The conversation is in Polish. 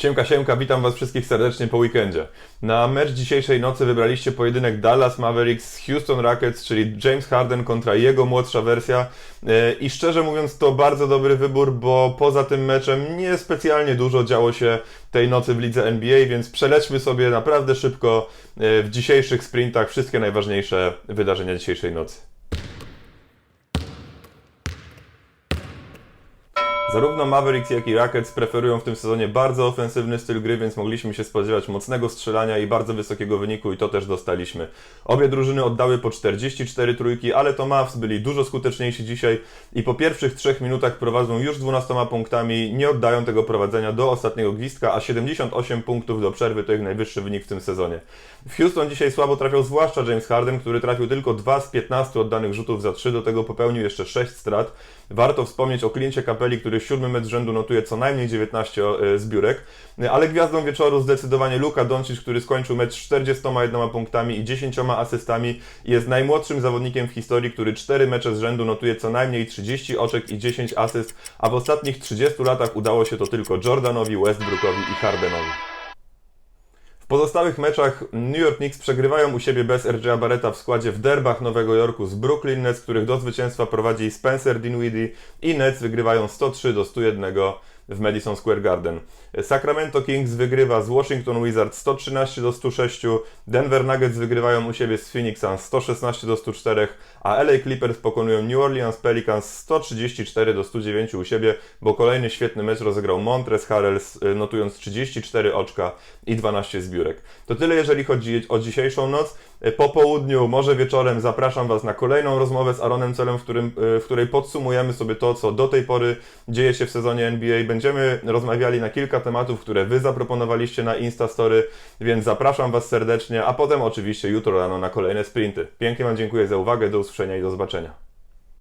Siemka, siemka, witam Was wszystkich serdecznie po weekendzie. Na mecz dzisiejszej nocy wybraliście pojedynek Dallas Mavericks z Houston Rockets, czyli James Harden kontra jego młodsza wersja. E, I szczerze mówiąc, to bardzo dobry wybór, bo poza tym meczem nie specjalnie dużo działo się tej nocy w lidze NBA, więc przelećmy sobie naprawdę szybko e, w dzisiejszych sprintach wszystkie najważniejsze wydarzenia dzisiejszej nocy. Zarówno Mavericks, jak i Rockets preferują w tym sezonie bardzo ofensywny styl gry, więc mogliśmy się spodziewać mocnego strzelania i bardzo wysokiego wyniku i to też dostaliśmy. Obie drużyny oddały po 44 trójki, ale to Mavs byli dużo skuteczniejsi dzisiaj i po pierwszych trzech minutach prowadzą już 12 punktami, nie oddają tego prowadzenia do ostatniego gwizdka, a 78 punktów do przerwy to ich najwyższy wynik w tym sezonie. W Houston dzisiaj słabo trafiał zwłaszcza James Harden, który trafił tylko 2 z 15 oddanych rzutów za 3, do tego popełnił jeszcze 6 strat. Warto wspomnieć o kliencie kapeli, który siódmy mecz rzędu notuje co najmniej 19 e, zbiórek, ale gwiazdą wieczoru zdecydowanie Luka Doncic, który skończył mecz z 41 punktami i 10 asystami jest najmłodszym zawodnikiem w historii, który 4 mecze z rzędu notuje co najmniej 30 oczek i 10 asyst, a w ostatnich 30 latach udało się to tylko Jordanowi, Westbrookowi i Hardenowi. Pozostałych meczach New York Knicks przegrywają u siebie bez RJ Barretta w składzie w derbach Nowego Jorku z Brooklyn Nets, których do zwycięstwa prowadzi Spencer Dinwiddie i Nets wygrywają 103 do 101 w Madison Square Garden. Sacramento Kings wygrywa z Washington Wizards 113 do 106, Denver Nuggets wygrywają u siebie z Phoenix Suns 116 do 104, a LA Clippers pokonują New Orleans Pelicans 134 do 109 u siebie, bo kolejny świetny mecz rozegrał Montrezl Harrell y, notując 34 oczka i 12 zbiórek. To tyle jeżeli chodzi o dzisiejszą noc. Po południu, może wieczorem zapraszam Was na kolejną rozmowę z Aaronem Celem, w, którym, y, w której podsumujemy sobie to, co do tej pory dzieje się w sezonie NBA. Będziemy rozmawiali na kilka tematów, które Wy zaproponowaliście na Instastory, więc zapraszam Was serdecznie, a potem oczywiście jutro rano na kolejne sprinty. Pięknie Wam dziękuję za uwagę, do usłyszenia i do zobaczenia.